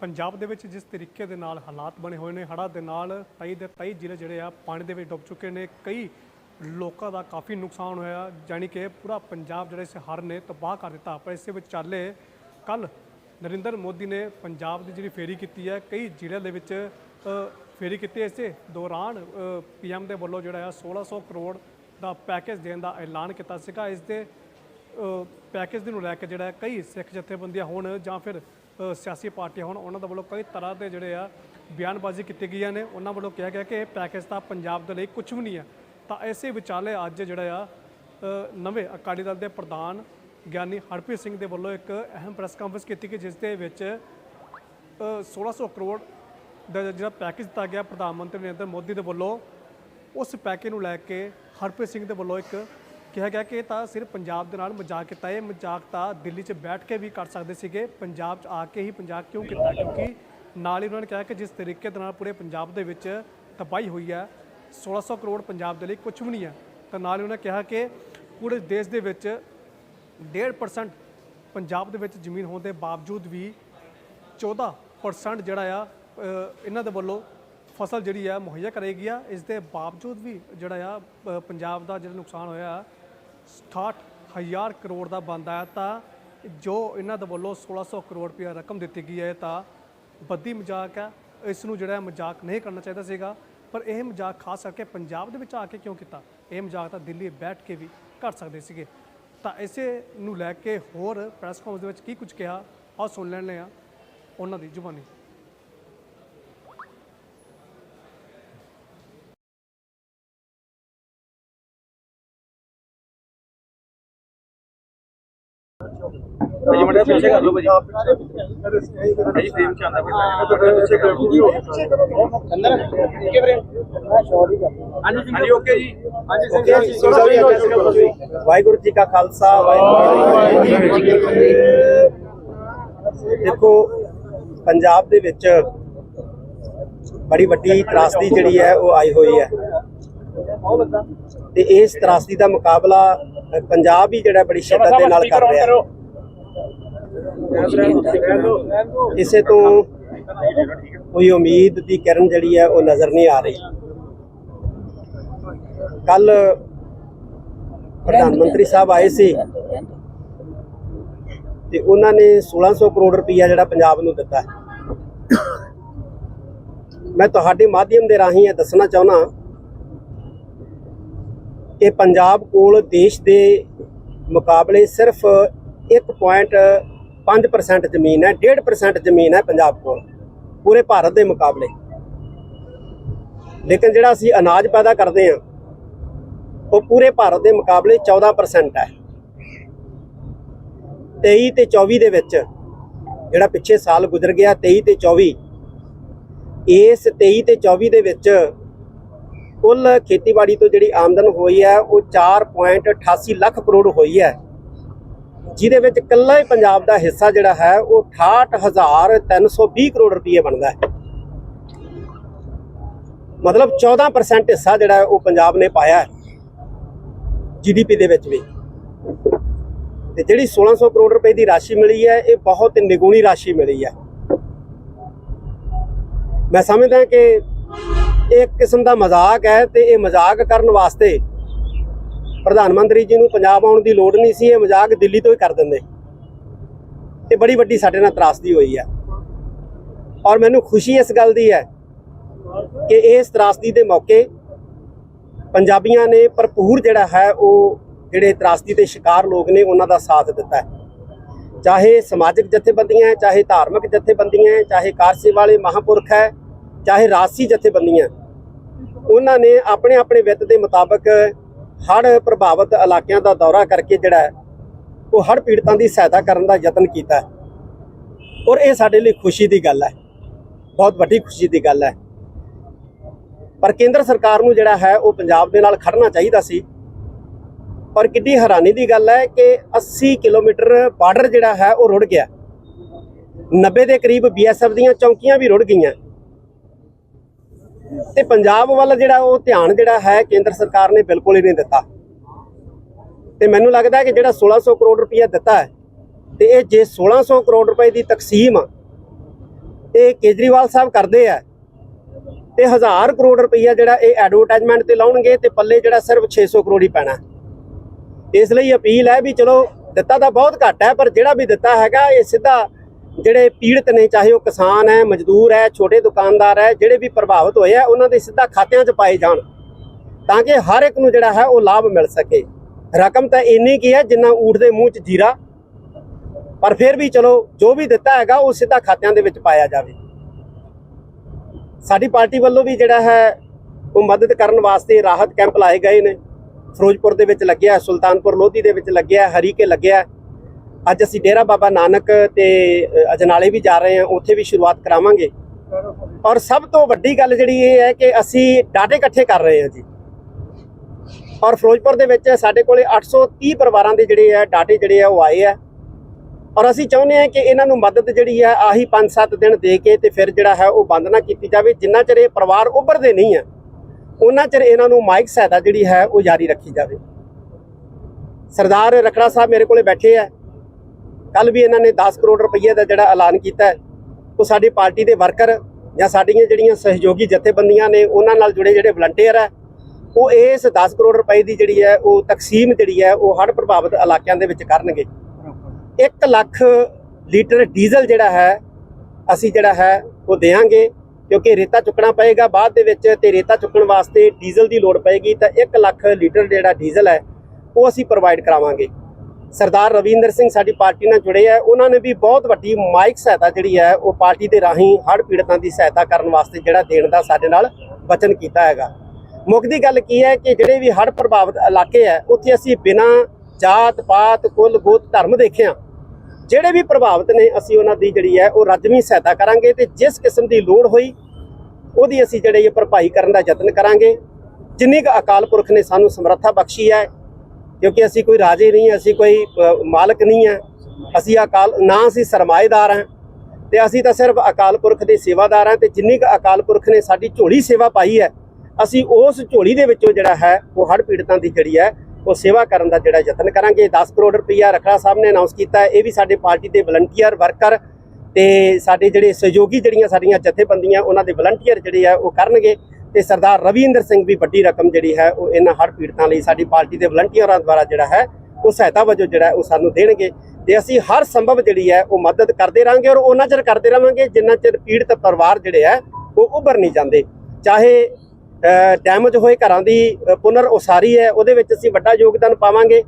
ਪੰਜਾਬ ਦੇ ਵਿੱਚ ਜਿਸ ਤਰੀਕੇ ਦੇ ਨਾਲ ਹਾਲਾਤ ਬਣੇ ਹੋਏ ਨੇ, ਹੜ੍ਹਾਂ ਦੇ ਨਾਲ 23 ਦੇ ਤਈ ਜ਼ਿਲ੍ਹੇ ਜਿਹੜੇ ਆ ਪਾਣੀ ਦੇ ਵਿੱਚ ਡੁੱਬ ਚੁੱਕੇ ਨੇ। ਕਈ ਲੋਕਾਂ ਦਾ ਕਾਫੀ ਨੁਕਸਾਨ ਹੋਇਆ, ਜਾਣੀ ਕਿ ਪੂਰਾ ਪੰਜਾਬ ਜਿਹੜਾ ਇਸ ਹਰ ਨੇ ਤਬਾਹ ਕਰ ਦਿੱਤਾ। ਪਰ ਇਸੇ ਵਿਚਾਲੇ ਕੱਲ ਨਰਿੰਦਰ ਮੋਦੀ ਨੇ ਪੰਜਾਬ ਦੀ ਜਿਹੜੀ ਫੇਰੀ ਕੀਤੀ ਹੈ, ਕਈ ਜ਼ਿਲ੍ਹਿਆਂ ਦੇ ਵਿੱਚ ਫੇਰੀ ਕੀਤੀ ਇਸੇ ਦੌਰਾਨ ਪੀਐਮ ਦੇ ਵੱਲੋਂ ਜਿਹੜਾ ਆ 1600 ਕਰੋੜ ਦਾ ਪੈਕੇਜ ਦੇਣ ਦਾ ਐਲਾਨ ਕੀਤਾ ਸੀਗਾ। ਇਸ ਦੇ ਪੈਕੇਜ ਨੂੰ ਲੈ ਕੇ ਜਿਹੜਾ ਕਈ ਸਿੱਖ ਜਥੇਬੰਦੀਆਂ ਹੋਣ ਜਾਂ ਫਿਰ ਸਿਆਸੀ ਪਾਰਟੀਆਂ ਹੋਣ ਉਹਨਾਂ ਦੇ ਵੱਲੋਂ ਕਈ ਤਰ੍ਹਾਂ ਦੇ ਜਿਹੜੇ ਆ ਬਿਆਨਬਾਜ਼ੀ ਕੀਤੀ ਗਈਆਂ ਨੇ। ਉਹਨਾਂ ਵੱਲੋਂ ਕਿਹਾ ਗਿਆ ਕਿ ਇਹ ਪੈਕੇਜ ਤਾਂ ਪੰਜਾਬ ਦੇ ਲਈ ਕੁਝ ਵੀ ਨਹੀਂ ਹੈ ਤਾਂ ਐਸੇ ਵਿਚਾਲੇ ਅੱਜ ਜਿਹੜਾ ਆ ਨਵੇਂ ਅਕਾਲੀ ਦਲ ਦੇ ਪ੍ਰਧਾਨ ਗਿਆਨੀ ਹਰਪ੍ਰੀਤ ਸਿੰਘ ਦੇ ਵੱਲੋਂ ਇੱਕ ਅਹਿਮ ਪ੍ਰੈਸ ਕਾਨਫਰੰਸ ਕੀਤੀ ਗਈ ਜਿਸ ਦੇ ਵਿੱਚ ਅ, 1600 ਕਰੋੜ ਦਾ ਜਿਹੜਾ ਪੈਕੇਜ ਦਿੱਤਾ ਗਿਆ ਪ੍ਰਧਾਨ ਮੰਤਰੀ ਨਰਿੰਦਰ ਮੋਦੀ ਦੇ ਵੱਲੋਂ ਉਸ ਪੈਕੇਜ ਨੂੰ ਲੈ ਕੇ ਹਰਪ੍ਰੀਤ ਸਿੰਘ ਦੇ ਵੱਲੋਂ ਇੱਕ ਕਿਹਾ ਗਿਆ ਕਿ ਇਹ ਤਾਂ ਸਿਰਫ ਪੰਜਾਬ ਦੇ ਨਾਲ ਮਜ਼ਾਕ ਕੀਤਾ ਇਹ ਮਜ਼ਾਕ ਤਾਂ ਦਿੱਲੀ 'ਚ ਬੈਠ ਕੇ ਵੀ ਕਰ ਸਕਦੇ ਸੀਗੇ, ਪੰਜਾਬ 'ਚ ਆ ਕੇ ਹੀ ਮਜ਼ਾਕ ਕਿਉਂ ਕੀਤਾ? ਕਿਉਂਕਿ ਨਾਲ ਹੀ ਉਹਨਾਂ ਨੇ ਕਿਹਾ ਕਿ ਜਿਸ ਤਰੀਕੇ ਦੇ ਨਾਲ ਪੂਰੇ ਪੰਜਾਬ ਦੇ ਵਿੱਚ ਤਬਾਹੀ ਹੋਈ ਹੈ 1600 ਕਰੋੜ ਪੰਜਾਬ ਦੇ ਲਈ ਕੁਝ ਵੀ ਨਹੀਂ ਹੈ, ਤਾਂ ਨਾਲ ਹੀ ਉਹਨਾਂ ਨੇ ਕਿਹਾ ਕਿ ਪੂਰੇ ਦੇਸ਼ ਦੇ ਵਿੱਚ 1.5% ਪੰਜਾਬ ਦੇ ਵਿੱਚ ਜ਼ਮੀਨ ਹੋਣ ਦੇ ਬਾਵਜੂਦ ਵੀ 14% ਜਿਹੜਾ ਆ ਇਹਨਾਂ ਦੇ ਵੱਲੋਂ ਫਸਲ ਜਿਹੜੀ ਆ ਮੁਹੱਈਆ ਕਰੇਗੀ ਆ, ਇਸ ਦੇ ਬਾਵਜੂਦ ਵੀ ਜਿਹੜਾ ਆ ਪੰਜਾਬ ਦਾ ਜਿਹੜਾ ਨੁਕਸਾਨ ਹੋਇਆ 68000 ਕਰੋੜ ਦਾ ਬਣਦਾ ਹੈ ਤਾਂ ਜੋ ਇਹਨਾਂ ਦੇ ਵੱਲੋਂ 1600 ਕਰੋੜ ਰੁਪਇਆ ਰਕਮ ਦਿੱਤੀ ਗਈ ਹੈ ਤਾਂ ਬੱਦੀ ਮਜ਼ਾਕ ਹੈ। ਇਸ ਨੂੰ ਜਿਹੜਾ ਮਜ਼ਾਕ ਨਹੀਂ ਕਰਨਾ ਚਾਹੀਦਾ ਸੀਗਾ, ਪਰ ਇਹ ਮਜ਼ਾਕ ਖਾਸ ਕਰਕੇ ਪੰਜਾਬ ਦੇ ਵਿੱਚ ਆ ਕੇ ਕਿਉਂ ਕੀਤਾ? ਇਹ ਮਜ਼ਾਕ ਤਾਂ ਦਿੱਲੀ ਬੈਠ ਕੇ ਵੀ ਕਰ ਸਕਦੇ ਸੀਗੇ। ਤਾਂ ਇਸੇ ਨੂੰ ਲੈ ਕੇ ਹੋਰ ਪ੍ਰੈਸ ਕਾਨਫਰੰਸ ਦੇ ਵਿੱਚ ਕੀ ਕੁਝ ਕਿਹਾ? ਆਓ ਸੁਣ ਲੈਣੇ ਆ ਉਹਨਾਂ ਦੀ ਜ਼ੁਬਾਨੀ। ਭਾਜੀ ਮੜੇ ਪਿੱਛੇ ਕਰ ਲਓ ਭਾਜੀ ਭਾਜੀ ਫਰੇਮ ਚ ਆਂਦਾ ਭਾਜੀ ਪਿੱਛੇ ਕਰ ਅੰਦਰ। ਕੇ ਫਰੇਮ ਹਾਂਜੀ ਓਕੇ ਜੀ। ਹਾਂਜੀ ਵਾਹਿਗੁਰੂ ਜੀ ਕਾ ਖਾਲਸਾ ਵਾਹਿਗੁਰੂ ਜੀ ਕੀ ਫਤਿਹ। ਦੇਖੋ ਪੰਜਾਬ ਦੇ ਵਿੱਚ ਬੜੀ ਵੱਡੀ ਤਰਾਸਦੀ ਜਿਹੜੀ ਹੈ ਉਹ ਆਈ ਹੋਈ ਹੈ। ਤੇ ਇਸ ਤਰਾਸਦੀ ਦਾ ਮੁਕਾਬਲਾ ਪੰਜਾਬ ਹੀ ਜਿਹੜਾ ਬੜੀ ਸ਼ਿੱਦਤ ਦੇ ਨਾਲ ਕਰ ਰਿਹਾ ਹੈ। ਕਿਸੇ ਤੋਂ ਕੋਈ ਉਮੀਦ ਦੀ ਕਿਰਨ ਜਿਹੜੀ ਹੈ ਉਹ ਨਜ਼ਰ ਨਹੀਂ ਆ ਰਹੀ। ਕੱਲ ਪ੍ਰਧਾਨ ਮੰਤਰੀ ਸਾਹਿਬ ਆਏ ਸੀ ਤੇ ਉਹਨਾਂ ਨੇ 1600 ਕਰੋੜ ਰੁਪਇਆ ਜਿਹੜਾ ਪੰਜਾਬ ਨੂੰ ਦਿੱਤਾ ਮੈਂ ਤੁਹਾਡੇ ਮਾਧਿਅਮ ਦੇ ਰਾਹੀਂ ਇਹ ਦੱਸਣਾ ਚਾਹੁੰਦਾ ਕਿ ਪੰਜਾਬ ਕੋਲ ਦੇਸ਼ ਦੇ ਮੁਕਾਬਲੇ ਸਿਰਫ 1.5% ਜ਼ਮੀਨ ਹੈ 1.5% ਜ਼ਮੀਨ ਹੈ ਪੰਜਾਬ ਕੋਲ, ਪੂਰੇ ਭਾਰਤ ਦੇ ਮੁਕਾਬਲੇ। ਲੇਕਿਨ ਜਿਹੜਾ ਅਸੀਂ ਅਨਾਜ ਪੈਦਾ ਕਰਦੇ ਹਾਂ, ਉਹ ਪੂਰੇ ਭਾਰਤ ਦੇ ਮੁਕਾਬਲੇ 14% ਹੈ। 23 ਤੇ 24 ਦੇ ਵਿੱਚ, ਜਿਹੜਾ ਪਿੱਛੇ ਸਾਲ ਗੁਜ਼ਰ ਗਿਆ 23 ਤੇ 24 ਇਸ 23 ਤੇ 24 ਦੇ ਵਿੱਚ ਕੁੱਲ ਖੇਤੀਬਾੜੀ ਤੋਂ ਜਿਹੜੀ ਆਮਦਨ ਹੋਈ ਹੈ, ਉਹ 4.88 ਲੱਖ ਕਰੋੜ ਹੋਈ ਹੈ। ਜਿਹਦੇ ਵਿੱਚ ਇਕੱਲਾ ਹੀ ਪੰਜਾਬ ਦਾ ਹਿੱਸਾ ਜਿਹੜਾ ਹੈ, ਉਹ 68320 ਕਰੋੜ ਰੁਪਏ ਬਣਦਾ ਹੈ। ਮਤਲਬ 14% ਹਿੱਸਾ ਜਿਹੜਾ ਉਹ ਪੰਜਾਬ ਨੇ ਪਾਇਆ ਹੈ ਜੀਡੀਪੀ ਦੇ ਵਿੱਚ ਵੀ। ਤੇ ਜਿਹੜੀ 1600 ਕਰੋੜ ਰੁਪਏ ਦੀ ਰਾਸ਼ੀ ਮਿਲੀ ਹੈ, ਇਹ ਬਹੁਤ ਨਿਗੂਣੀ ਰਾਸ਼ੀ ਮਿਲੀ ਹੈ। ਮੈਂ ਸਮਝਦਾ ਕਿ ਇਹ ਇੱਕ ਕਿਸਮ ਦਾ ਮਜ਼ਾਕ ਹੈ ਤੇ ਇਹ ਮਜ਼ਾਕ ਕਰਨ ਵਾਸਤੇ ਪ੍ਰਧਾਨ ਮੰਤਰੀ ਜੀ ਨੂੰ ਪੰਜਾਬ ਆਉਣ ਦੀ ਲੋੜ ਨਹੀਂ ਸੀ, ਇਹ ਮਜ਼ਾਕ ਦਿੱਲੀ ਤੋਂ ਹੀ ਕਰ ਦਿੰਦੇ। ਤੇ ਬੜੀ ਵੱਡੀ ਸਾਡੇ ਨਾਲ ਤਰਾਸਦੀ ਹੋਈ ਹੈ। ਔਰ ਮੈਨੂੰ ਖੁਸ਼ੀ ਇਸ ਗੱਲ ਦੀ ਹੈ ਕਿ ਇਸ ਤਰਾਸਦੀ ਦੇ ਮੌਕੇ ਪੰਜਾਬੀਆਂ ਨੇ ਭਰਪੂਰ ਜਿਹੜਾ ਹੈ, ਉਹ ਜਿਹੜੇ ਤਰਾਸਦੀ ਦੇ ਸ਼ਿਕਾਰ ਲੋਕ ਨੇ, ਉਹਨਾਂ ਦਾ ਸਾਥ ਦਿੱਤਾ ਚਾਹੇ ਸਮਾਜਿਕ ਜਥੇਬੰਦੀਆਂ ਚਾਹੇ ਧਾਰਮਿਕ ਜਥੇਬੰਦੀਆਂ ਹੈ, ਚਾਹੇ ਕਾਰਸੇ ਵਾਲੇ ਮਹਾਪੁਰਖ ਹੈ, ਚਾਹੇ ਰਾਜਸੀ ਜਥੇਬੰਦੀਆਂ ਉਹਨਾਂ ਨੇ ਆਪਣੇ ਆਪਣੇ ਵਿੱਤ ਦੇ ਮੁਤਾਬਕ ਹੜ੍ਹ ਪ੍ਰਭਾਵਿਤ ਇਲਾਕਿਆਂ ਦਾ ਦੌਰਾ ਕਰਕੇ ਜਿਹੜਾ ਉਹ ਹੜ੍ਹ ਪੀੜਤਾਂ ਦੀ ਸਹਾਇਤਾ ਕਰਨ ਦਾ ਯਤਨ ਕੀਤਾ ਔਰ ਇਹ ਸਾਡੇ ਲਈ ਖੁਸ਼ੀ ਦੀ ਗੱਲ ਹੈ। ਬਹੁਤ ਵੱਡੀ ਖੁਸ਼ੀ ਦੀ ਗੱਲ ਹੈ। ਪਰ ਕੇਂਦਰ ਸਰਕਾਰ ਨੂੰ ਜਿਹੜਾ ਹੈ, ਉਹ ਪੰਜਾਬ ਦੇ ਨਾਲ ਖੜਨਾ ਚਾਹੀਦਾ ਸੀ। ਪਰ ਕਿੰਨੀ ਹੈਰਾਨੀ ਦੀ ਗੱਲ ਹੈ ਕਿ 80 ਕਿਲੋਮੀਟਰ ਬਾਰਡਰ ਜਿਹੜਾ ਹੈ, ਉਹ ਰੁੜ ਗਿਆ। 90 ਦੇ ਕਰੀਬ ਬੀਐਸਐਫ ਦੀਆਂ ਚੌਂਕੀਆਂ ਵੀ ਰੁੜ ਗਈਆਂ। ਤੇ ਪੰਜਾਬ ਵੱਲ ਜਿਹੜਾ ਉਹ ਧਿਆਨ ਜਿਹੜਾ ਹੈ, ਕੇਂਦਰ ਸਰਕਾਰ ਨੇ ਬਿਲਕੁਲ ਹੀ ਨਹੀਂ ਦਿੱਤਾ। ਤੇ ਮੈਨੂੰ ਲੱਗਦਾ ਹੈ ਕਿ ਜਿਹੜਾ 1600 ਕਰੋੜ ਰੁਪਇਆ ਦਿੱਤਾ ਹੈ, ਤੇ ਇਹ ਜੇ 1600 ਕਰੋੜ ਰੁਪਏ ਦੀ ਤਕਸੀਮ ਇਹ ਕੇਜਰੀਵਾਲ ਸਾਹਿਬ ਕਰਦੇ ਆ, ਤੇ 1000 ਕਰੋੜ ਰੁਪਈਆ ਜਿਹੜਾ ਇਹ ਐਡਵਰਟਾਈਜ਼ਮੈਂਟ ਤੇ ਲਾਉਣਗੇ ਤੇ ਪੱਲੇ ਜਿਹੜਾ ਸਿਰਫ 600 ਕਰੋੜ ਹੀ ਪੈਣਾ ਇਸ ਲਈ ਅਪੀਲ ਹੈ ਵੀ ਚਲੋ, ਦਿੱਤਾ ਤਾਂ ਬਹੁਤ ਘੱਟ ਹੈ, ਪਰ ਜਿਹੜਾ ਵੀ ਦਿੱਤਾ ਹੈਗਾ, ਇਹ ਸਿੱਧਾ ਜਿਹੜੇ ਪੀੜਤ ਨੇ, ਚਾਹੇ ਉਹ ਕਿਸਾਨ ਹੈ, ਮਜ਼ਦੂਰ ਹੈ, ਛੋਟੇ ਦੁਕਾਨਦਾਰ ਹੈ, ਜਿਹੜੇ ਵੀ ਪ੍ਰਭਾਵਿਤ ਹੋਏ ਆ ਉਹਨਾਂ ਦੇ ਸਿੱਧਾ ਖਾਤਿਆਂ 'ਚ ਪਾਏ ਜਾਣ ਤਾਂ ਕਿ ਹਰ ਇੱਕ ਨੂੰ ਜਿਹੜਾ ਹੈ ਉਹ ਲਾਭ ਮਿਲ ਸਕੇ। ਰਕਮ ਤਾਂ ਇੰਨੀ ਕੀ ਹੈ ਜਿੰਨਾ ਊਠ ਦੇ ਮੂੰਹ 'ਚ ਜੀਰਾ, ਪਰ ਫਿਰ ਵੀ ਚਲੋ, ਜੋ ਵੀ ਦਿੱਤਾ ਹੈਗਾ, ਉਹ ਸਿੱਧਾ ਖਾਤਿਆਂ ਦੇ ਵਿੱਚ ਪਾਇਆ ਜਾਵੇ। ਸਾਡੀ ਪਾਰਟੀ ਵੱਲੋਂ ਵੀ ਜਿਹੜਾ ਹੈ, ਉਹ ਮਦਦ ਕਰਨ ਵਾਸਤੇ ਰਾਹਤ ਕੈਂਪ ਲਾਏ ਗਏ ਨੇ। ਫਿਰੋਜ਼ਪੁਰ ਦੇ ਵਿੱਚ ਲੱਗਿਆ ਸੁਲਤਾਨਪੁਰ ਲੋਧੀ ਦੇ ਵਿੱਚ ਲੱਗਿਆ ਹਰੀਕੇ ਲੱਗਿਆ ਅੱਜ ਅਸੀਂ ਡੇਰਾ ਬਾਬਾ ਨਾਨਕ ਤੇ ਅਜਨਾਲੇ ਵੀ ਜਾ ਰਹੇ ਹਾਂ, ਉੱਥੇ ਵੀ ਸ਼ੁਰੂਆਤ ਕਰਾਵਾਂਗੇ। ਔਰ ਸਭ ਤੋਂ ਵੱਡੀ ਗੱਲ ਜਿਹੜੀ ਇਹ ਹੈ ਕਿ ਅਸੀਂ ਡਾਟੇ ਇਕੱਠੇ ਕਰ ਰਹੇ ਹਾਂ ਜੀ। ਔਰ ਫਿਰੋਜ਼ਪੁਰ ਦੇ ਵਿੱਚ ਸਾਡੇ ਕੋਲੇ 830 ਪਰਿਵਾਰਾਂ ਦੇ ਜਿਹੜੇ ਆ ਡਾਟੇ ਜਿਹੜੇ ਆ, ਉਹ ਆਏ ਆ। ਔਰ ਅਸੀਂ ਚਾਹੁੰਦੇ ਹਾਂ ਕਿ ਇਹਨਾਂ ਨੂੰ ਮਦਦ ਜਿਹੜੀ ਹੈ ਆਹੀ 5-7 ਦਿਨ ਦੇ ਕੇ ਤੇ ਫਿਰ ਜਿਹੜਾ ਹੈ ਉਹ ਬੰਦ ਨਾ ਕੀਤੀ ਜਾਵੇ। ਜਿੰਨਾ ਚਿਰ ਇਹ ਪਰਿਵਾਰ ਉੱਭਰਦੇ ਨਹੀਂ ਆ ਉਹਨਾਂ ਚਿਰ ਇਹਨਾਂ ਨੂੰ ਮਾਈਕ ਸਹਾਇਤਾ ਜਿਹੜੀ ਹੈ, ਉਹ ਜਾਰੀ ਰੱਖੀ ਜਾਵੇ। ਸਰਦਾਰ ਰਖੜਾ ਸਾਹਿਬ ਮੇਰੇ ਕੋਲੇ ਬੈਠੇ ਆ। ਕੱਲ ਵੀ ਇਹਨਾਂ ਨੇ 10 ਕਰੋੜ ਰੁਪਏ ਦਾ ਜਿਹੜਾ ਐਲਾਨ ਕੀਤਾ ਉਹ ਸਾਡੀ ਪਾਰਟੀ ਦੇ ਵਰਕਰ ਜਾਂ ਸਾਡੀਆਂ ਜਿਹੜੀਆਂ ਸਹਿਯੋਗੀ ਜਥੇਬੰਦੀਆਂ ਨੇ, ਉਹਨਾਂ ਨਾਲ ਜੁੜੇ ਜਿਹੜੇ ਵਲੰਟੀਅਰ ਹੈ ਉਹ ਇਸ 10 ਕਰੋੜ ਰੁਪਏ ਦੀ ਜਿਹੜੀ ਹੈ, ਉਹ ਤਕਸੀਮ ਜਿਹੜੀ ਹੈ, ਉਹ ਹੜ੍ਹ ਪ੍ਰਭਾਵਿਤ ਇਲਾਕਿਆਂ ਦੇ ਵਿੱਚ ਕਰਨਗੇ। 1 ਲੱਖ ਲੀਟਰ ਡੀਜ਼ਲ ਜਿਹੜਾ ਹੈ, ਅਸੀਂ ਜਿਹੜਾ ਹੈ, ਉਹ ਦੇਵਾਂਗੇ, ਕਿਉਂਕਿ ਰੇਤਾ ਚੁੱਕਣਾ ਪਏਗਾ, ਬਾਅਦ ਦੇ ਵਿੱਚ ਤੇ ਰੇਤਾ ਚੁੱਕਣ ਵਾਸਤੇ ਡੀਜ਼ਲ ਦੀ ਲੋੜ ਪਏਗੀ, ਤਾਂ 1 ਲੱਖ ਲੀਟਰ ਜਿਹੜਾ ਡੀਜ਼ਲ ਹੈ, ਉਹ ਅਸੀਂ ਪ੍ਰੋਵਾਈਡ ਕਰਾਵਾਂਗੇ। ਸਰਦਾਰ ਰਵਿੰਦਰ ਸਿੰਘ ਸਾਡੀ ਪਾਰਟੀ ਨਾਲ ਜੁੜੇ ਆ। ਉਹਨਾਂ ਨੇ ਵੀ ਬਹੁਤ ਵੱਡੀ ਮਾਈਕ ਸਹਾਇਤਾ ਜਿਹੜੀ ਹੈ, ਉਹ ਪਾਰਟੀ ਦੇ ਰਾਹੀਂ ਹੜ੍ਹ ਪੀੜਤਾਂ ਦੀ ਸਹਾਇਤਾ ਕਰਨ ਵਾਸਤੇ ਜਿਹੜਾ ਦੇਣ ਦਾ ਸਾਡੇ ਨਾਲ ਵਚਨ ਕੀਤਾ ਹੈਗਾ। ਮੁੱਖ ਦੀ ਗੱਲ ਕੀ ਹੈ ਕਿ ਜਿਹੜੇ ਵੀ ਹੜ੍ਹ ਪ੍ਰਭਾਵਿਤ ਇਲਾਕੇ ਹੈ, ਉੱਥੇ ਅਸੀਂ ਬਿਨਾਂ ਜਾਤ, ਪਾਤ, ਕੁੱਲ, ਗੋਤ, ਧਰਮ ਦੇਖਿਆ ਜਿਹੜੇ ਵੀ ਪ੍ਰਭਾਵਿਤ ਨੇ, ਅਸੀਂ ਉਹਨਾਂ ਦੀ ਜਿਹੜੀ ਹੈ, ਉਹ ਰੱਜਵੀਂ ਸਹਾਇਤਾ ਕਰਾਂਗੇ ਤੇ ਜਿਸ ਕਿਸਮ ਦੀ ਲੋੜ ਹੋਈ, ਉਹਦੀ ਅਸੀਂ ਜਿਹੜੇ ਇਹ ਭਰਪਾਈ ਕਰਨ ਦਾ ਯਤਨ ਕਰਾਂਗੇ। ਜਿੰਨੀ ਕੁ ਅਕਾਲ ਪੁਰਖ ਨੇ ਸਾਨੂੰ ਸਮਰੱਥਾ ਬਖਸ਼ੀ ਹੈ ਕਿਉਂਕਿ ਅਸੀਂ ਕੋਈ ਰਾਜੇ ਨਹੀਂ ਅਸੀਂ ਕੋਈ ਮਾਲਕ ਨਹੀਂ ਹੈ। ਅਸੀਂ ਅਕਾਲ, ਨਾ ਅਸੀਂ ਸਰਮਾਏਦਾਰ ਹਾਂ। ਤੇ ਅਸੀਂ ਤਾਂ ਸਿਰਫ ਅਕਾਲ ਪੁਰਖ ਦੇ ਸੇਵਾਦਾਰ ਹਾਂ ਤੇ ਜਿੰਨੀ ਕੁ ਅਕਾਲ ਪੁਰਖ ਨੇ ਸਾਡੀ ਝੋਲੀ ਸੇਵਾ ਪਾਈ ਹੈ, ਅਸੀਂ ਉਸ ਝੋਲੀ ਦੇ ਵਿੱਚੋਂ ਜਿਹੜਾ ਹੈ, ਉਹ ਹੜ੍ਹ ਪੀੜਤਾਂ ਦੀ ਜਿਹੜੀ ਹੈ, ਉਹ ਸੇਵਾ ਕਰਨ ਦਾ ਜਿਹੜਾ ਯਤਨ ਕਰਾਂਗੇ। 10 ਕਰੋੜ ਰੁਪਈਆ ਰਖੜਾ ਸਾਹਿਬ ਨੇ ਅਨਾਉਂਸ ਕੀਤਾ ਇਹ ਵੀ ਸਾਡੇ ਪਾਰਟੀ ਦੇ ਵਲੰਟੀਅਰ ਵਰਕਰ ਤੇ ਸਾਡੇ ਜਿਹੜੇ ਸਹਿਯੋਗੀ ਜਿਹੜੀਆਂ ਸਾਡੀਆਂ ਜਥੇਬੰਦੀਆਂ, ਉਹਨਾਂ ਦੇ ਵਲੰਟੀਅਰ ਜਿਹੜੇ ਆ, ਉਹ ਕਰਨਗੇ। ਤੇ ਸਰਦਾਰ ਰਵਿੰਦਰ ਸਿੰਘ ਵੀ ਵੱਡੀ ਰਕਮ ਜਿਹੜੀ ਹੈ ਉਹ ਇਹਨਾਂ ਹੜ੍ਹ ਪੀੜਤਾਂ ਲਈ ਸਾਡੀ ਪਾਰਟੀ ਦੇ ਵਲੰਟੀਅਰਾਂ ਦੁਆਰਾ ਜਿਹੜਾ ਹੈ, ਉਹ ਸਹਾਇਤਾ ਵਜੋਂ ਜਿਹੜਾ ਉਹ ਸਾਨੂੰ ਦੇਣਗੇ। ਤੇ ਅਸੀਂ ਹਰ ਸੰਭਵ ਜਿਹੜੀ ਹੈ ਉਹ ਮਦਦ ਕਰਦੇ ਰਾਂਗੇ ਔਰ ਉਹਨਾਂ ਚਿਰ ਕਰਦੇ ਰਵਾਂਗੇ ਜਿੰਨਾ ਚਿਰ ਪੀੜਤ ਪਰਿਵਾਰ ਜਿਹੜੇ ਹੈ ਉਹ ਉੱਭਰ ਨਹੀਂ ਜਾਂਦੇ। ਚਾਹੇ ਡੈਮੇਜ ਹੋਏ ਘਰਾਂ ਦੀ ਪੁਨਰ ਉਸਾਰੀ ਹੈ, ਉਹਦੇ ਵਿੱਚ ਅਸੀਂ ਵੱਡਾ ਯੋਗਦਾਨ ਪਾਵਾਂਗੇ।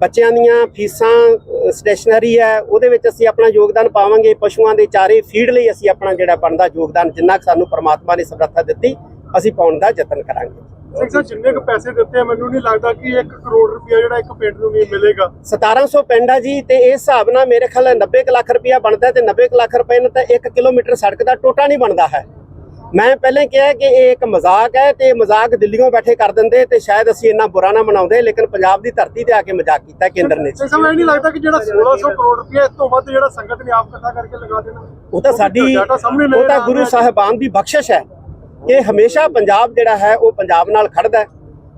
ਬੱਚਿਆਂ ਦੀਆਂ ਫੀਸਾਂ ਸਟੇਸ਼ਨਰੀ ਹੈ, ਉਹਦੇ ਵਿੱਚ ਅਸੀਂ ਆਪਣਾ ਯੋਗਦਾਨ ਪਾਵਾਂਗੇ। ਪਸ਼ੂਆਂ ਦੇ ਚਾਰੇ ਫੀਡ ਲਈ ਅਸੀਂ ਆਪਣਾ ਜਿਹੜਾ ਬਣਦਾ ਯੋਗਦਾਨ ਜਿੰਨਾ ਕੁ ਸਾਨੂੰ ਪਰਮਾਤਮਾ ਨੇ ਸਮਰੱਥਾ ਦਿੱਤੀ ਅਸੀਂ ਪਾਉਣ ਦਾ ਯਤਨ ਕਰਾਂਗੇ। ਸਿੰਘ ਸਾਹਿਬ ਜਿੰਨੇ ਕੁ ਪੈਸੇ ਦਿੱਤੇ ਮੈਨੂੰ ਨਹੀਂ ਲੱਗਦਾ ਕਿ 1 ਕਰੋੜ ਰੁਪਇਆ ਜਿਹੜਾ ਇੱਕ ਪਿੰਡ ਨੂੰ ਵੀ ਮਿਲੇਗਾ। 1700 ਪਿੰਡ ਆ ਜੀ ਤੇ ਇਸ ਹਿਸਾਬ ਨਾਲ ਮੇਰੇ ਖਿਆਲ ਨਾਲ 90 ਕੁ ਲੱਖ ਰੁਪਇਆ ਬਣਦਾ ਹੈ ਤੇ 90 ਕੁ ਲੱਖ ਰੁਪਏ ਨਾਲ ਤਾਂ 1 ਕਿਲੋਮੀਟਰ ਸੜਕ ਦਾ ਟੋਟਾ ਨਹੀਂ ਬਣਦਾ ਹੈ। ਮੈਂ ਪਹਿਲਾਂ ਕਿਹਾ ਕਿ ਇਹ ਇੱਕ ਮਜ਼ਾਕ ਹੈ ਤੇ ਮਜ਼ਾਕ ਦਿੱਲੀੋਂ ਬੈਠੇ ਕਰ ਦਿੰਦੇ ਤੇ ਸ਼ਾਇਦ ਅਸੀਂ ਇੰਨਾ ਬੁਰਾ ਨਾ ਮਨਾਉਂਦੇ ਲੇਕਿਨ ਪੰਜਾਬ ਦੀ ਧਰਤੀ ਤੇ ਆ ਕੇ ਮਜ਼ਾਕ ਕੀਤਾ ਕੇਂਦਰ ਨੇ ਸਿੰਘ ਸਾਹਿਬ ਇਹ ਨਹੀਂ ਲੱਗਦਾ ਕਿ ਜਿਹੜਾ 1600 ਕਰੋੜ ਰੁਪਇਆ ਇਸ ਤੋਂ ਵੱਧ ਜਿਹੜਾ ਸੰਗਤ ਨੇ ਆਪ ਇਕੱਠਾ ਕਰਕੇ ਲਗਾ ਦੇਣਾ। ਉਹ ਤਾਂ ਸਾਡੀ ਉਹ ਤਾਂ ਗੁਰੂ ਸਾਹਿਬਾਨ ਦੀ ਬਖਸ਼ਿਸ਼ ਹੈ। ਕਿ ਹਮੇਸ਼ਾ ਪੰਜਾਬ ਜਿਹੜਾ ਹੈ, ਉਹ ਪੰਜਾਬ ਨਾਲ ਖੜਦਾ ਹੈ।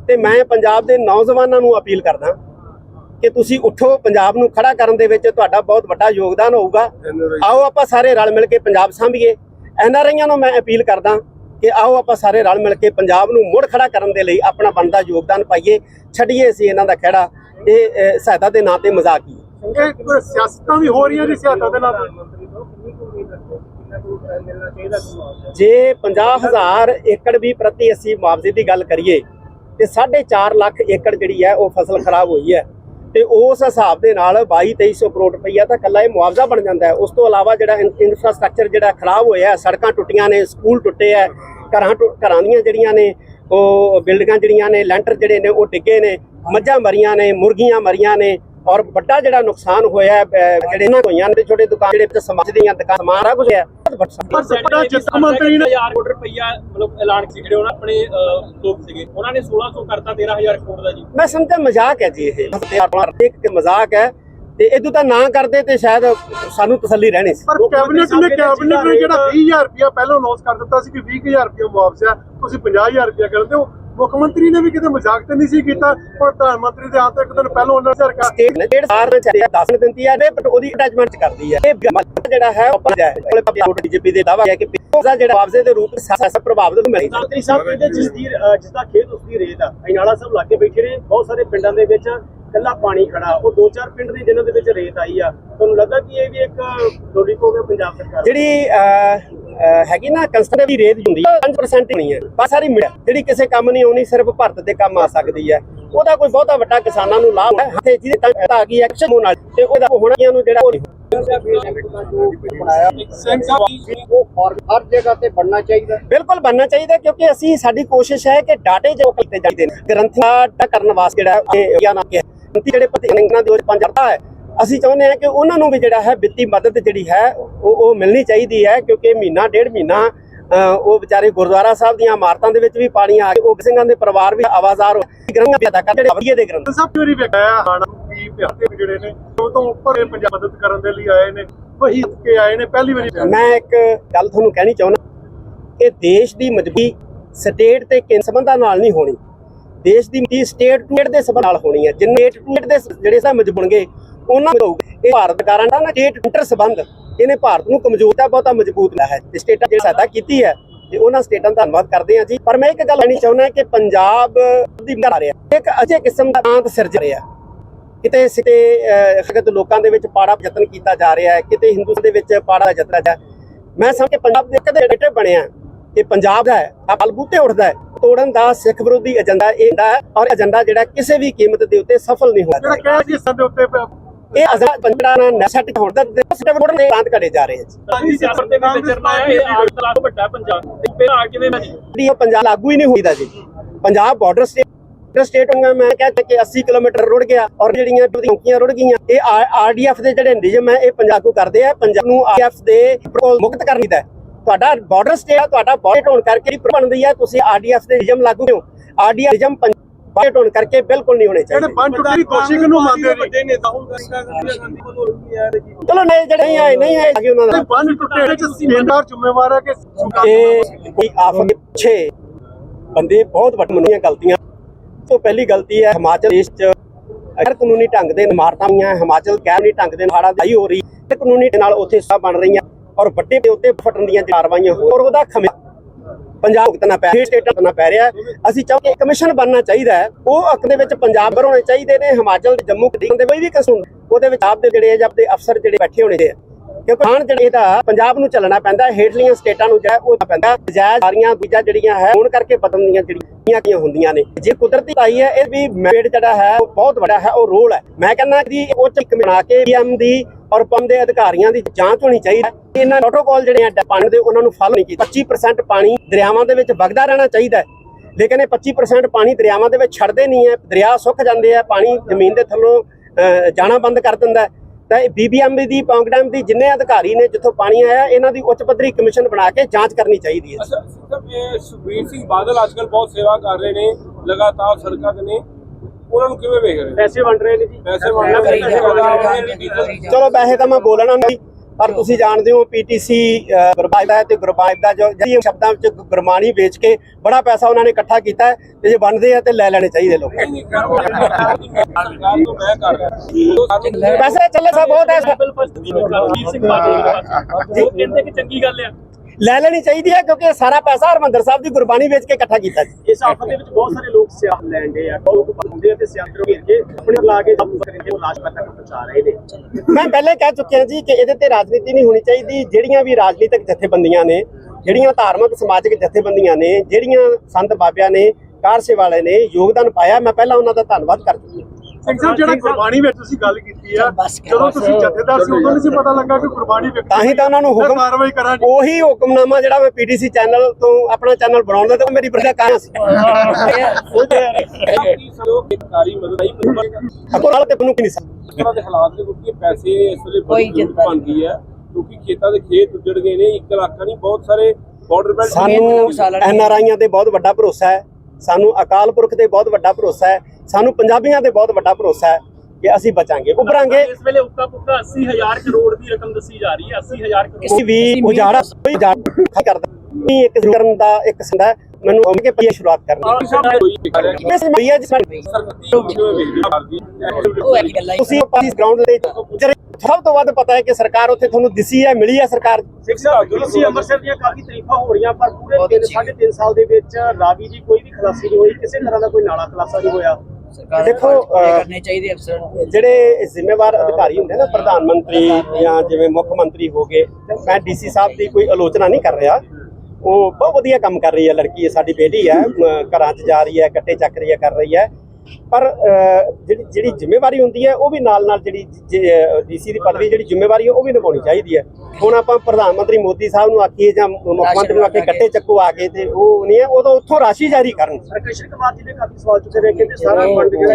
ਤੇ ਮੈਂ ਪੰਜਾਬ ਦੇ ਨੌਜਵਾਨਾਂ ਨੂੰ ਅਪੀਲ ਕਰਦਾ ਕਿ ਤੁਸੀਂ ਉੱਠੋ, ਪੰਜਾਬ ਨੂੰ ਖੜਾ ਕਰਨ ਦੇ ਵਿੱਚ ਤੁਹਾਡਾ ਬਹੁਤ ਵੱਡਾ ਯੋਗਦਾਨ ਹੋਊਗਾ। ਆਓ ਆਪਾਂ ਸਾਰੇ ਰਲ ਮਿਲ ਕੇ ਪੰਜਾਬ ਸਾਂਭੀਏ। ਐਨਆਰਆਈਆਂ ਨੂੰ ਮੈਂ ਅਪੀਲ ਕਰਦਾ ਕਿ ਆਓ ਆਪਾਂ ਸਾਰੇ ਰਲ ਮਿਲ ਕੇ ਪੰਜਾਬ ਨੂੰ ਮੁੜ ਖੜਾ ਕਰਨ ਦੇ ਲਈ ਆਪਣਾ ਬਣਦਾ ਯੋਗਦਾਨ ਪਾਈਏ, ਛੱਡੀਏ ਅਸੀਂ ਇਹਨਾਂ ਦਾ ਖਹਿੜਾ। ਇਹ ਸਹਾਇਤਾ ਦੇ ਨਾਂ ਤੇ ਮਜ਼ਾਕ ਹੀ ਸਿਆਸਤਾਂ ਵੀ ਹੋ ਰਹੀਆਂ ਜੀ, ਸਿਆਸਤਾਂ ਦੇ ਨਾਲ ਜੇ 50000 ਏਕੜ ਵੀ ਪ੍ਰਤੀ ਅਸੀਂ ਮੁਆਵਜ਼ੇ ਦੀ ਗੱਲ ਕਰੀਏ, ਤੇ 4.5 ਲੱਖ ਏਕੜ ਜਿਹੜੀ ਹੈ, ਉਹ ਫਸਲ ਖਰਾਬ ਹੋਈ ਹੈ। ਤੇ ਉਸ ਹਿਸਾਬ ਦੇ ਨਾਲ 22-2300 ਕਰੋੜ ਰੁਪਈਆ ਤਾਂ ਕੱਲਾ ਇਹ ਮੁਆਵਜ਼ਾ ਬਣ ਜਾਂਦਾ ਹੈ। ਉਸ ਤੋਂ ਇਲਾਵਾ ਜਿਹੜਾ ਇਨਫਰਾਸਟ੍ਰਕਚਰ ਜਿਹੜਾ ਖਰਾਬ ਹੋਇਆ ਸੜਕਾਂ ਟੁੱਟੀਆਂ ਨੇ, ਸਕੂਲ ਟੁੱਟੇ ਹੈ, ਘਰਾਂ ਟੁ- ਘਰਾਂ ਦੀਆਂ ਜਿਹੜੀਆਂ ਨੇ, ਉਹ ਬਿਲਡਿੰਗਾਂ ਜਿਹੜੀਆਂ ਨੇ, ਲੈਂਟਰ ਜਿਹੜੇ ਨੇ, ਉਹ ਡਿੱਗੇ ਨੇ, ਮੱਝਾਂ ਮਰੀਆਂ ਨੇ, ਮੁਰਗੀਆਂ ਮਰੀਆਂ ਨੇ ਔਰ ਵੱਡਾ ਜਿਹੜਾ ਨੁਕਸਾਨ ਹੋਇਆ ਜਿਹੜੇ ਨਾ ਹੋਈਆਂ ਨੇ ਛੋਟੇ ਦੁਕਾਨ ਜਿਹੜੇ ਵਿੱਚ ਸਮਾਜ ਦੀਆਂ ਦੁਕਾਨ ਸਮਾਰਾ ਕੁਝ ਹੈ ਪਰ ਵੱਡਾ ਜਿੱਤ ਮੰਤਰੀ ਨੇ 1000 ਕਰੋੜ ਰੁਪਈਆ ਮਤਲਬ ਐਲਾਨ ਸੀ ਜਿਹੜੇ ਉਹਨਾਂ ਆਪਣੇ ਅਹ, ਲੋਕ ਸੀਗੇ। ਉਹਨਾਂ ਨੇ 1600 ਕਰਤਾ 13000 ਕਰੋੜ ਦਾ ਜੀ। ਮੈਂ ਸਮਝਦਾ ਮਜ਼ਾਕ ਹੈ ਜੀ ਇਹ। ਤੇ ਆਪਣਾ ਇੱਕ ਕਿ ਮਜ਼ਾਕ ਹੈ ਤੇ ਇਦੋਂ ਤਾਂ ਨਾ ਕਰਦੇ ਤੇ ਸ਼ਾਇਦ ਸਾਨੂੰ ਤਸੱਲੀ ਰਹਿਣੀ ਸੀ। ਪਰ ਕੈਬਨਿਟ ਨੇ ਕੈਬਨਿਟ ਨੇ ਜਿਹੜਾ 20000 ਰੁਪਇਆ ਪਹਿਲਾਂ ਅਨਾਉਂਸ ਕਰ ਦਿੱਤਾ ਸੀ ਕਿ 20000 ਰੁਪਇਆ ਮੁਆਵਜ਼ਾ ਤੁਸੀਂ 50000 ਰੁਪਇਆ ਕਰਦੇ ਹੋ। ਮੁੱਖ ਮੰਤਰੀ ਨੇ ਵੀ ਕਿਤੇ ਮਜ਼ਾਕ ਤੇ ਨਹੀਂ ਸੀ ਕੀਤਾ ਪ੍ਰਧਾਨ ਮੰਤਰੀ ਦੇ ਆਉਣ ਤੋਂ ਇੱਕ ਦਿਨ ਪਹਿਲਾਂ ਉਹਨਾਂ ਨੇ ਸਰਕਾਰ ਸਟੇਟ ਨੇ ਜਿਹੜੇ ਸਾਰ ਵਿੱਚ ਆ 10 ਦਿੰਦੀ ਹੈ ਤੇ ਉਹਦੀ ਅਟੈਚਮੈਂਟ ਚ ਕਰਦੀ ਹੈ ਇਹ ਮਤਲਬ ਜਿਹੜਾ ਹੈ ਕੋਲੇ ਪੰਜਾਬ ਬੀਜੇਪੀ ਦੇ ਦਾਵਾ ਹੈ ਕਿ ਉਹਦਾ ਜਿਹੜਾ ਮੁਆਵਜ਼ੇ ਦੇ ਰੂਪ ਵਿੱਚ ਸੱਸ ਪ੍ਰਭਾਵਿਤ ਮਿਲੇਗੀ ਮੰਤਰੀ ਸਾਹਿਬ ਕਹਿੰਦੇ ਜਿਸ ਦੀ ਜਿਸ ਦਾ ਖੇਤ ਉਸ ਦੀ ਰੇਤ ਆ। ਅਜਨਾਲਾ ਸਾਹਿਬ ਲਾਗੇ ਬੈਠੇ ਨੇ ਬਹੁਤ ਸਾਰੇ ਪਿੰਡਾਂ ਦੇ ਵਿੱਚ ਕੱਲਾ ਪਾਣੀ ਖੜਾ। ਉਹ ਦੋ ਚਾਰ ਪਿੰਡ ਨੇ ਜਿਨ੍ਹਾਂ ਦੇ ਵਿੱਚ ਰੇਤ ਆਈ ਆ। ਤੁਹਾਨੂੰ ਲੱਗਾ ਕਿ ਇਹ ਵੀ ਇੱਕ ਲੋੜੀ ਗਿਆ ਪੰਜਾਬ ਸਰਕਾਰ ਦੀ? ਜਿਹੜੀ ਹੈਗੀ ਨਾ ਕੰਸਟਰਕਟਿਵ ਦੀ ਰੇਤ ਹੁੰਦੀ ਹੈ 5% ਹੋਣੀ ਹੈ ਬਸ ਸਾਰੀ ਮਿਲ ਜਿਹੜੀ ਕਿਸੇ ਕੰਮ ਨਹੀਂ ਆਉਣੀ ਸਿਰਫ ਭਾਰਤ ਦੇ ਕੰਮ ਆ ਸਕਦੀ ਹੈ ਉਹਦਾ ਕੋਈ ਬਹੁਤਾ ਵੱਡਾ ਕਿਸਾਨਾਂ ਨੂੰ ਲਾਭ ਹੈ ਤੇ ਜਿਹਦੇ ਤੱਕ ਆ ਗਈ ਐਕਸ਼ਨ ਹੋਣ ਨਾਲ। ਤੇ ਉਹਦਾ ਹੋਣਾ ਨੂੰ ਜਿਹੜਾ ਹਰ ਜਗ੍ਹਾ ਤੇ ਬਣਨਾ ਚਾਹੀਦਾ। ਬਿਲਕੁਲ ਬਣਨਾ ਚਾਹੀਦਾ ਕਿਉਂਕਿ ਅਸੀਂ ਸਾਡੀ ਕੋਸ਼ਿਸ਼ ਹੈ ਕਿ ਡਾਟੇ ਜੋ ਕੀਤੇ ਜਾਂਦੇ ਨੇ ਗ੍ਰੰਥਾਂ ਦਾ ਕਰਨ ਵਾਸਤੇ ਜਿਹੜਾ ਇਹ ਆ ਕੇ ਜਿਹੜੇ ਪਤਿੰਗਾਂ ਦੇ ਉਹ ਪੰਜ ਅਰਥਾ ਹੈ ਅਸੀਂ ਚਾਹੁੰਦੇ ਹਾਂ ਕਿ ਉਹਨਾਂ ਨੂੰ ਵੀ ਜਿਹੜਾ ਹੈ ਵਿੱਤੀ ਮਦਦ ਜਿਹੜੀ ਹੈ ਉਹ ਉਹ ਮਿਲਣੀ ਚਾਹੀਦੀ ਹੈ ਕਿਉਂਕਿ ਮਹੀਨਾ ਡੇਢ ਮਹੀਨਾ ਉਹ ਵਿਚਾਰੇ ਗੁਰਦੁਆਰਾ ਸਾਹਿਬ ਦੀਆਂ ਇਮਾਰਤਾਂ ਦੇ ਵਿੱਚ ਵੀ ਪਾਣੀ ਆ ਗਿਆ ਉਹ ਸਿੰਘਾਂ ਦੇ ਪਰਿਵਾਰ ਵੀ ਆਵਾਜ਼ਾਰ ਗ੍ਰੰਥ ਪਿਆਦਾ ਕਰ ਜਿਹੜੇ ਵਧੀਆ ਦੇ ਗ੍ਰੰਥ। ਸਭ ਵਾਰੀ ਵੇਖਿਆ ਹਾਣਾ ਕੀ ਪਿਆਤੇ ਜਿਹੜੇ ਨੇ ਉਹ ਤੋਂ ਉੱਪਰ ਇਹ ਪੰਜਾਬ ਮਦਦ ਕਰਨ ਦੇ ਲਈ ਆਏ ਨੇ ਵਹੀ ਕੇ ਆਏ ਨੇ ਪਹਿਲੀ ਵਾਰੀ ਮੈਂ ਇੱਕ ਗੱਲ ਤੁਹਾਨੂੰ ਕਹਿਣੀ ਚਾਹੁੰਦਾ ਕਿ ਦੇਸ਼ ਦੀ ਮਜ਼ਬੂਤੀ ਸਟੇਟ ਤੇ ਕੇਂਦਰ ਸੰਬੰਧਾਂ ਨਾਲ ਨਹੀਂ ਹੋਣੀ। ਦੇਸ਼ ਦੀ ਸਟੇਟ ਟੂ ਸਟੇਟ ਦੇ ਸੰਬੰਧ ਨਾਲ ਹੋਣੀ ਹੈ। ਜਿੰਨੇ ਸਟੇਟ ਟੂ ਸਟੇਟ ਦੇ ਜਿਹੜੇ ਸਾ ਮਜ਼ਬੂਤਣਗੇ ਉਹਨਾਂ ਨੂੰ ਇਹ ਭਾਰਤ ਕਾਰਨ ਦਾ ਨਾ ਸਟੇਟ ਇੰਟਰ ਸੰਬੰਧ, ਇਹਨੇ ਭਾਰਤ ਨੂੰ ਕਮਜ਼ੋਰ ਬਹੁਤਾ ਮਜ਼ਬੂਤ ਲਿਆ ਹੈ। ਤੇ ਸਟੇਟਾਂ ਜਿਹੜੀ ਸਹਾਇਤਾ ਕੀਤੀ ਹੈ, ਤੇ ਉਹਨਾਂ ਸਟੇਟਾਂ ਦਾ ਧੰਨਵਾਦ ਕਰਦੇ ਹਾਂ ਜੀ। ਪਰ ਮੈਂ ਇੱਕ ਗੱਲ ਕਹਿਣੀ ਚਾਹੁੰਦਾ ਕਿ ਪੰਜਾਬ ਦੀ ਮਰ ਰਿਹਾ ਇੱਕ ਅਜੇ ਕਿਸਮ ਦਾ ਆਂਤ ਸਿਰਜ ਰਿਹਾ ਕਿਤੇ ਸਿੱਤੇ ਖਗਤ ਲੋਕਾਂ ਦੇ ਵਿੱਚ ਪਾੜਾ ਯਤਨ ਕੀਤਾ ਜਾ ਰਿਹਾ ਹੈ। ਕਿਤੇ ਹਿੰਦੂਸਤਾਨ ਦੇ ਵਿੱਚ ਪਾੜਾ ਯਤਨ ਹੈ। ਮੈਂ ਸਮਝ ਕੇ ਪੰਜਾਬ ਦੇ ਕਦੇ ਡੇਟੇ ਬਣਿਆ ਇਹ ਪੰਜਾਬ ਦਾ ਹੈ ਬਲਬੂਤੇ ਉੱਠਦਾ ਹੈ। ਤੋੜਨ ਦਾ, ਸਿੱਖ ਵਿਰੋਧੀ ਏਜੰਡਾ ਇਹ ਹੁੰਦਾ ਹੈ। ਔਰ ਏਜੰਡਾ ਜਿਹੜਾ ਕਿਸੇ ਵੀ ਕੀਮਤ ਦੇ ਉੱਤੇ ਸਫਲ ਨਹੀਂ ਹੋਇਆ। ਜਿਹੜਾ ਕਹਿ ਕਿ ਸਾਡੇ ਉੱਤੇ ਇਹ ਅਜ਼ਾ ਪੰਜੜਾ ਨਾਲ ਨਸ਼ਟ ਹੋਣ ਦਾ ਦੇ ਕਰੇ ਜਾ ਰਹੇ ਹੈ ਜੀ। ਸਿਆਸਤ ਦੇ ਵਿੱਚ ਵਿਚਰਨਾ ਹੈ ਇਹ ਆਜ ਦਾ ਵੱਡਾ ਪੰਜਾਬ ਤੇ ਪਹਿਲਾਂ ਕਿਵੇਂ ਬਣੀ? ਉਹ ਪੰਜਾਬ ਲਾਗੂ ਹੀ ਨਹੀਂ ਹੋਈਦਾ ਜੀ। ਪੰਜਾਬ ਬਾਰਡਰ ਸਟੇਟ ਸਟੇਟ ਹੋਗਾ ਮੈਂ ਕਹਿੰਦਾ ਕਿ 80 ਕਿਲੋਮੀਟਰ ਰੁੜ ਗਿਆ ਔਰ ਜਿਹੜੀਆਂ ਚੌਕੀਆਂ ਰੁੜ ਗਈਆਂ ਇਹ ਆਰਡੀਐਫ ਦੇ ਜਿਹੜੇ ਨਿਯਮ ਹੈ ਇਹ ਪੰਜਾਬ ਨੂੰ ਕਰਦੇ ਆ। ਪੰਜਾਬ ਨੂੰ ਆਰਡੀਐਫ ਦੇ ਮੁਕਤ ਕਰਨੀ ਦਾ। ਤੁਹਾਡਾ ਬਾਰਡਰ ਸਟੇਟ ਆ ਤੁਹਾਡਾ ਬਾਰਡਰ ਹੋਣ ਕਰਕੇ ਹੀ ਬਣਦੀ ਹੈ ਤੁਸੀਂ ਆਰਡੀਐਫ ਦੇ ਨਿਯਮ ਲਾਗੂ ਕਿਉਂ? ਆਰਡੀਐਫ ਨਿਯਮ ਬਾਰਡਰ ਹੋਣ ਕਰਕੇ ਬਿਲਕੁਲ ਨਹੀਂ ਹੋਣੇ ਜਿਹੜੇ ਚਾਹੀਦੇ ਬੰਨ ਟੁੱਟੀ ਦੋਸ਼ੀ ਕਿਨੂੰ ਮੰਨਦੇ ਨੇ ਵੱਡੇ ਨੇਤਾ ਹੁਣ ਗੰਗਾ ਗਾਂਧੀ ਵੱਲੋਂ ਹੋਈ ਹੈ ਚਲੋ ਨਹੀਂ ਜਿਹੜੇ ਨਹੀਂ ਆਏ ਨਹੀਂ ਆਏ ਅੱਗੇ ਉਹਨਾਂ ਦਾ? ਬੰਨ ਟੁੱਟੇ ਚ ਜ਼ਿੰਮੇਵਾਰ ਜ਼ਿੰਮੇਵਾਰ ਹੈ ਕਿ ਇਹ ਕੋਈ ਆਫਤ ਪਿੱਛੇ ਬੰਦੇ ਬਹੁਤ ਵੱਡ ਮੰਨੀਆਂ ਗਲਤੀਆਂ। ਤੋਂ ਪਹਿਲੀ ਗਲਤੀ ਹੈ ਹਿਮਾਚਲ ਦੇਸ਼ ਚ ਗੈਰ ਕਾਨੂੰਨੀ ਢੰਗ ਦੇ ਇਮਾਰਤਾਂ ਹੋਈਆਂ ਹਿਮਾਚਲ ਕਾਨੂੰਨੀ ਢੰਗ ਦੇ ਨਾੜਾ ਦੀ ਹੋ ਰਹੀ ਤੇ ਕਾਨੂੰਨੀ ਨਾਲ ਉੱਥੇ ਸਭ ਬਣ ਰਹੀਆਂ ਔਰ ਵੱਡੇ ਦੇ ਉੱਤੇ ਫਟਣ ਦੀਆਂ ਕਾਰਵਾਈਆਂ ਹੋ ਔਰ ਉਹਦਾ ਖਮਿਆ ਪੰਜਾਬ ਭੁਗਤਣਾ ਪੈ ਰਿਹਾ, ਸਟੇਟਾਂ ਭੁਗਤਣਾ ਪੈ ਰਿਹਾ। ਅਸੀਂ ਚਾਹੁੰਦੇ ਕਮਿਸ਼ਨ ਬਣਨਾ ਚਾਹੀਦਾ ਹੈ। ਉਹ ਹੱਕ ਦੇ ਵਿੱਚ ਪੰਜਾਬ ਬਰ ਹੋਣੇ ਚਾਹੀਦੇ ਨੇ, ਹਿਮਾਚਲ ਤੇ ਜੰਮੂ, ਕਸ਼ਮੀਰ ਦੇ ਕੋਈ ਵੀ ਕਸੂਰ। ਉਹਦੇ ਵਿੱਚ ਆਪ ਦੇ ਜਿਹੜੇ ਜਾਂ ਦੇ ਅਫਸਰ ਜਿਹੜੇ ਬੈਠੇ ਹੋਣੇ ਚਾਹੀਦੇ ਕਿਉਂਕਿ ਖਾਣ ਜਿਹੜੇ ਦਾ ਪੰਜਾਬ ਨੂੰ ਚੱਲਣਾ ਪੈਂਦਾ, ਹੇਠਲੀਆਂ ਸਟੇਟਾਂ ਨੂੰ ਜਿਹੜਾ ਉਹ ਪੈਂਦਾ। ਜਾਇਜ਼ ਸਾਰੀਆਂ ਦੂਜਾ ਜਿਹੜੀਆਂ ਹੈ, ਹੋਣ ਕਰਕੇ ਬਦਲਣ ਜਿਹੜੀਆਂ ਕੀਆਂ ਹੁੰਦੀਆਂ ਨੇ। ਜੇ ਕੁਦਰਤੀ ਆਈ ਹੈ, ਇਹ ਵੀ ਮੇਡ ਜਿਹੜਾ ਹੈ, ਉਹ ਬਹੁਤ ਵੱਡਾ ਹੈ, ਉਹ ਰੋਲ ਹੈ। ਮੈਂ ਕਹਿੰਦਾ ਕਿ ਉਹ ਚ ਬਣਾ ਕੇ ਪੀਐਮ ਦੀ ਔਰ ਪੰਮ ਦੇ ਅਧਿਕਾਰੀਆਂ ਦੀ ਜਾਂਚ ਹੋਣੀ ਚਾਹੀਦੀ ਹੈ। ਇਹਨਾਂ ਪ੍ਰੋਟੋਕਾਲ ਜਿਹੜੇ ਆ ਪਾਣੀ ਦੇ ਉਹਨਾਂ ਨੂੰ ਫਾਲੋ ਨਹੀਂ ਕੀਤਾ। 25% ਪਾਣੀ ਦਰਿਆਵਾਂ ਦੇ ਵਿੱਚ ਵਗਦਾ ਰਹਿਣਾ ਚਾਹੀਦਾ ਹੈ। ਲੇਕਿਨ ਇਹ 25% ਪਾਣੀ ਦਰਿਆਵਾਂ ਦੇ ਵਿੱਚ ਛੱਡਦੇ ਨਹੀਂ ਹੈ। ਦਰਿਆ ਸੁੱਕ ਜਾਂਦੇ ਆ, ਪਾਣੀ ਜ਼ਮੀਨ ਦੇ ਥੱਲੋਂ ਜਾਣਾ ਬੰਦ ਕਰ ਦਿੰਦਾ ਤਾਂ ਇਹ ਬੀਬੀਐਮ ਦੀ ਪੌਂਗ ਡੈਮ ਦੀ ਜਿੰਨੇ ਅਧਿਕਾਰੀ ਨੇ ਜਿੱਥੋਂ ਪਾਣੀ ਆਇਆ, ਇਹਨਾਂ ਦੀ ਉੱਚ ਪੱਧਰੀ ਕਮਿਸ਼ਨ ਬਣਾ ਕੇ ਜਾਂਚ ਕਰਨੀ ਚਾਹੀਦੀ ਹੈ। ਅੱਛਾ ਸੁਖਬੀਰ ਸਿੰਘ ਬਾਦਲ ਅੱਜਕੱਲ ਬਹੁਤ ਸੇਵਾ ਕਰ ਰਹੇ ਨੇ। ਲਗਾਤਾਰ ਸੜਕਾਂ ਤੇ ਨੇ। ਉਹਨਾਂ ਨੂੰ ਕਿਵੇਂ ਵੇਖ ਰਹੇ ਨੇ? ਪੈਸੇ ਵੰਡ ਰਹੇ ਨੇ ਜੀ। ਪੈਸੇ ਵੰਡਣਾ ਪੈਸੇ ਵੰਡਣਾ ਚਲੋ ਵੈਸੇ ਤਾਂ ਮੈਂ ਬੋਲਣਾ ਨਹੀਂ ਪਰ ਤੁਸੀਂ ਜਾਣਦੇ ਹੋ ਪੀਟੀਸੀ ਗੁਰਬਾਜ ਦਾ ਤੇ ਗੁਰਬਾਜ ਦਾ ਜੋ ਜਿਹੜੀ ਸ਼ਬਦਾਂ ਵਿੱਚ ਗੁਰਬਾਣੀ ਵੇਚ ਕੇ ਬੜਾ ਪੈਸਾ ਉਹਨਾਂ ਨੇ ਇਕੱਠਾ ਕੀਤਾ ਹੈ ਤੇ ਜੇ ਬਣਦੇ ਆ ਤੇ ਲੈ ਲੈਣੇ ਚਾਹੀਦੇ ਲੋਕ। ਪੈਸੇ ਚੱਲੇ ਸਭ ਬਹੁਤ ਹੈ। ਉਹ ਕਹਿੰਦੇ ਕਿ ਚੰਗੀ ਗੱਲ ਆ। ਲੈ ਲੈਣੀ ਚਾਹੀਦੀ ਹੈ ਕਿਉਂਕਿ ਇਹ ਸਾਰਾ ਪੈਸਾ ਹਰਮੰਦਰ ਸਾਹਿਬ ਦੀ ਗੁਰਬਾਣੀ ਵੇਚ ਕੇ ਇਕੱਠਾ ਕੀਤਾ ਜੀ। ਇਸ ਆਫਤ ਦੇ ਵਿੱਚ ਬਹੁਤ ਸਾਰੇ ਲੋਕ ਸਿਆਹ ਲੈਂਦੇ ਆ ਲੋਕ ਬੰਦੇ ਆ ਤੇ ਸਿਆਹ ਘੇਰ ਕੇ ਆਪਣੇ ਲਾ ਕੇ ਸਭ ਕਰਦੇ ਉਹ ਲਾਸ਼ ਤੱਕ ਪਹੁੰਚਾ ਰਹੇ ਨੇ। ਮੈਂ ਪਹਿਲੇ ਕਹਿ ਚੁੱਕਿਆ ਜੀ ਕਿ ਇਹਦੇ ਤੇ ਰਾਜਨੀਤੀ ਨਹੀਂ ਹੋਣੀ ਚਾਹੀਦੀ। ਜਿਹੜੀਆਂ ਵੀ ਰਾਜਨੀਤਿਕ ਜਥੇਬੰਦੀਆਂ ਨੇ ਜਿਹੜੀਆਂ ਧਾਰਮਿਕ ਸਮਾਜਿਕ ਜਥੇਬੰਦੀਆਂ ਨੇ ਜਿਹੜੀਆਂ ਸੰਤ ਬਾਬਿਆਂ ਨੇ ਕਾਰਸੇ ਵਾਲੇ ਨੇ ਯੋਗਦਾਨ ਪਾਇਆ ਮੈਂ ਪਹਿਲਾਂ ਉਹਨਾਂ ਦਾ ਧੰਨਵਾਦ ਕਰ ਸਿੰਘ ਸਾਹਿਬ ਜਿਹੜਾ ਗੁਰਬਾਣੀ ਵਿੱਚ ਤੁਸੀਂ ਗੱਲ ਕੀਤੀ ਆ ਜਦੋਂ ਤੁਸੀਂ ਜਥੇਦਾਰ ਸੀ ਉਦੋਂ ਨਹੀਂ ਸੀ ਪਤਾ ਲੱਗਾ ਕਿ ਗੁਰਬਾਣੀ ਵਿੱਚ ਤਾਂ ਹੀ ਤਾਂ ਉਹਨਾਂ ਨੂੰ ਹੁਕਮ ਕਾਰਵਾਈ ਕਰਾਂਗੇ। ਉਹੀ ਹੁਕਮਨਾਮਾ ਜਿਹੜਾ ਮੈਂ ਪੀਟੀਸੀ ਚੈਨਲ ਤੋਂ ਆਪਣਾ ਚੈਨਲ ਬਣਾਉਣ ਦਾ ਤੇ ਮੇਰੀ ਪ੍ਰਜਾ ਕਾਇਆ ਸੀ। ਕੀ ਸਹਿਯੋਗ ਸਰਕਾਰੀ ਮਦਦ ਆਈ ਪਰ ਅਕੋ ਨਾਲ ਤੇ ਮੈਨੂੰ ਕੀ ਨਹੀਂ ਸੀ ਇਸ ਤਰ੍ਹਾਂ ਦੇ ਹਾਲਾਤ ਦੇ ਵਿੱਚ ਪੈਸੇ ਇਸ ਵੇਲੇ ਬੜੀ ਬਣ ਗਈ ਹੈ ਕਿਉਂਕਿ ਖੇਤਾਂ ਦੇ ਖੇਤ ਉੱਜੜ ਗਏ ਨੇ 1 ਲੱਖ ਨਹੀਂ ਬਹੁਤ ਸਾਰੇ ਬਾਰਡਰ ਬੈਲਟ ਸਾਨੂੰ ਐਨ ਆਰ ਆਈਆਂ ਤੇ ਬਹੁਤ ਵੱਡਾ ਭਰੋਸਾ ਹੈ। ਸਾਨੂੰ ਅਕਾਲ ਪੁਰਖ ਤੇ ਬਹੁਤ ਵੱਡਾ ਭਰੋਸਾ ਹੈ। ਸਾਨੂੰ ਪੰਜਾਬੀਆਂ ਤੇ ਬਹੁਤ ਵੱਡਾ ਭਰੋਸਾ ਹੈ ਕਿ ਅਸੀਂ ਬਚਾਂਗੇ ਉਭਰਾਂਗੇ। ਇਸ ਵੇਲੇ ਉੱਕਾ ਪੁੱਕਾ 80000 ਕਰੋੜ ਦੀ ਰਕਮ ਦੱਸੀ ਜਾ ਰਹੀ ਹੈ 80000 ਕਰੋੜ ਕਿਸੇ ਵੀ ਉਜਾੜਾ ਕੋਈ ਉਜਾੜਾ ਕਰਦਾ ਨਹੀਂ ਇੱਕ ਕਰਨ ਦਾ ਇੱਕ ਸੰਦਾ ਮੈਨੂੰ ਹੈ ਕਿ ਪਈ ਸ਼ੁਰੂਆਤ ਕਰਨੀ ਇਸ ਭਈਆ ਜੀ ਸਾਡੇ ਸਰਕਤੀ ਕਿਵੇਂ ਵੇਖਦੇ ਹੋ ਭਾਰਤੀ ਉਹ ਇੱਕ ਗੱਲ ਹੈ ਤੁਸੀਂ ਪਾਸ ਗਰਾਊਂਡ ਤੇ ਸਭ ਤੋਂ ਵੱਧ ਪਤਾ ਹੈ ਕਿ ਸਰਕਾਰ ਉੱਥੇ ਤੁਹਾਨੂੰ ਦਿਸੀ ਹੈ ਮਿਲੀ ਹੈ ਸਰਕਾਰ। ਤੁਸੀਂ ਅੰਮ੍ਰਿਤਸਰ ਦੀਆਂ ਕਾਫੀ ਤਾਰੀਫਾਂ ਹੋ ਰਹੀਆਂ ਪਰ ਪੂਰੇ ਬਹੁਤ ਤਿੰਨ ਅੱਛੀ ਸਾਢੇ ਤਿੰਨ ਸਾਲ ਦੇ ਵਿੱਚ ਰਾਵੀ ਦੀ ਕੋਈ ਵੀ ਖਲਾਸੀ ਨਹੀਂ ਹੋਈ ਕਿਸੇ ਤਰ੍ਹਾਂ ਦਾ ਕੋਈ ਨਾਲਾ ਖਲਾਸਾ ਨਹੀਂ ਹੋਇਆ। ਸਰਕਾਰ ਦੇਖੋ, ਕਰਨੇ ਚਾਹੀਦੇ ਅਫਸਰਾਂ ਜਿਹੜੇ ਜ਼ਿੰਮੇਵਾਰ ਅਧਿਕਾਰੀ ਹੁੰਦੇ ਨਾ ਪ੍ਰਧਾਨ ਮੰਤਰੀ ਜਾਂ ਜਿਵੇਂ ਮੁੱਖ ਮੰਤਰੀ ਹੋ ਗਏ ਮੈਂ ਡੀਸੀ ਸਾਹਿਬ ਦੀ ਕੋਈ ਆਲੋਚਨਾ ਨਹੀਂ ਕਰ ਰਿਹਾ। ਉਹ ਬਹੁਤ ਵਧੀਆ ਕੰਮ ਕਰ ਰਹੀ ਹੈ ਲੜਕੀ ਹੈ ਸਾਡੀ ਬੇਟੀ ਹੈ ਘਰਾਂ 'ਚ ਜਾ ਰਹੀ ਹੈ ਗੱਟੇ ਚੱਕ ਰਹੀ ਹੈ ਕਰ ਰਹੀ ਹੈ। ਪਰ ਜਿਹੜੀ ਜਿਹੜੀ ਜ਼ਿੰਮੇਵਾਰੀ ਹੁੰਦੀ ਹੈ ਉਹ ਵੀ ਨਾਲ ਨਾਲ ਜਿਹੜੀ ਡੀਸੀ ਦੀ ਪਦਵੀ ਜਿਹੜੀ ਜ਼ਿੰਮੇਵਾਰੀ ਹੈ ਉਹ ਵੀ ਨਿਭਾਉਣੀ ਚਾਹੀਦੀ ਹੈ। ਹੁਣ ਆਪਾਂ ਪ੍ਰਧਾਨ ਮੰਤਰੀ ਮੋਦੀ ਸਾਹਿਬ ਨੂੰ ਆਖੀਏ ਜਾਂ ਮੁੱਖ ਮੰਤਰੀ ਨੂੰ ਆਖੀਏ ਗੱਟੇ ਚੱਕੋ ਆ ਕੇ ਤੇ ਉਹ ਨਹੀਂ ਹੈ ਉਹ ਤਾਂ ਉੱਥੋਂ ਰਾਸ਼ੀ ਜਾਰੀ ਕਰਨ। ਕ੍ਰਿਸ਼ਨ ਕੁਮਾਰ ਜੀ ਕਾਫੀ ਸਵਾਲ ਚੁੱਕੇ ਨੇ ਕਹਿੰਦੇ ਸਾਰਾ ਫੰਡ ਜਿਹੜਾ